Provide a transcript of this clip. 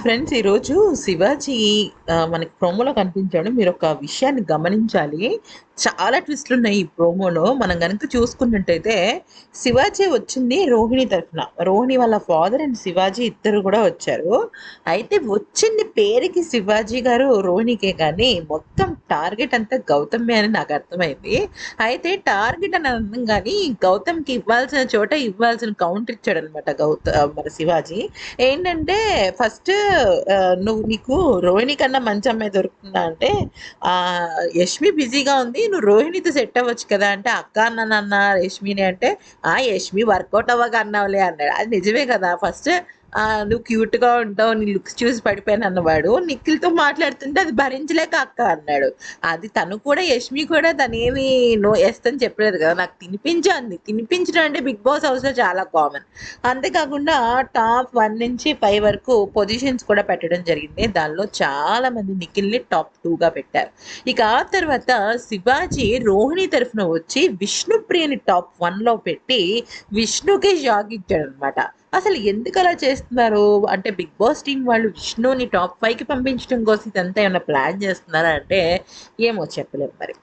Friends ఈరోజు శివాజీ మనకి ప్రోమోలో కనిపించాడు. మీరు ఒక విషయాన్ని గమనించాలి. చాలా ట్విస్ట్లు ఉన్నాయి ఈ ప్రోమోలో మనం కనుక చూసుకున్నట్టయితే శివాజీ వచ్చింది రోహిణి తరఫున. రోహిణి వాళ్ళ ఫాదర్ అండ్ శివాజీ ఇద్దరు కూడా వచ్చారు. అయితే వచ్చింది పేరుకి శివాజీ గారు రోహిణికే కానీ మొత్తం టార్గెట్ అంతా గౌతమే అని నాకు అర్థమైంది. అయితే టార్గెట్ అని అర్థం కానీ గౌతమ్కి ఇవ్వాల్సిన చోట ఇవ్వాల్సిన కౌంటర్ ఇచ్చాడు అనమాట గౌత మన శివాజీ. ఏంటంటే ఫస్ట్ నువ్వు నీకు రోహిణి కన్నా మంచి అమ్మాయి దొరుకుతుందా అంటే ఆ యష్మి బిజీగా ఉంది నువ్వు రోహిణితో సెట్ అవ్వచ్చు కదా అంటే అక్క అన్నాను అన్న యష్మిని అంటే ఆ యష్మి వర్కౌట్ అవ్వక అన్నావులే అన్నాడు. అది నిజమే కదా. ఫస్ట్ నువ్వు క్యూట్గా ఉంటావు నీ లుక్స్ చూసి పడిపోయాను అన్నవాడు. నిఖిల్తో మాట్లాడుతుంటే అది భరించలేక అక్క అన్నాడు. అది తను కూడా యష్మి కూడా తను ఏమి నో ఎస్ చెప్పలేదు కదా. నాకు తినిపించింది. తినిపించడం అంటే బిగ్ బాస్ హౌస్లో చాలా కామన్ అంతేకాకుండా టాప్ వన్ నుంచి ఫైవ్ వరకు పొజిషన్స్ కూడా పెట్టడం జరిగింది. దానిలో చాలా మంది నిఖిల్ని టాప్ టూగా పెట్టారు. ఇక ఆ తర్వాత శివాజీ రోహిణి తరఫున వచ్చి విష్ణుప్రియని టాప్ వన్లో పెట్టి విష్ణుకి షాక్ ఇచ్చాడు అనమాట అసలు ఎందుకు అలా చేస్తున్నారు? అంటే బిగ్ బాస్ టీం వాళ్ళు విష్ణుని టాప్ ఫైవ్కి పంపించడం కోసం ఇదంతా ఏమైనా ప్లాన్ చేస్తున్నారా? అంటే ఏమో చెప్పలేము మరి.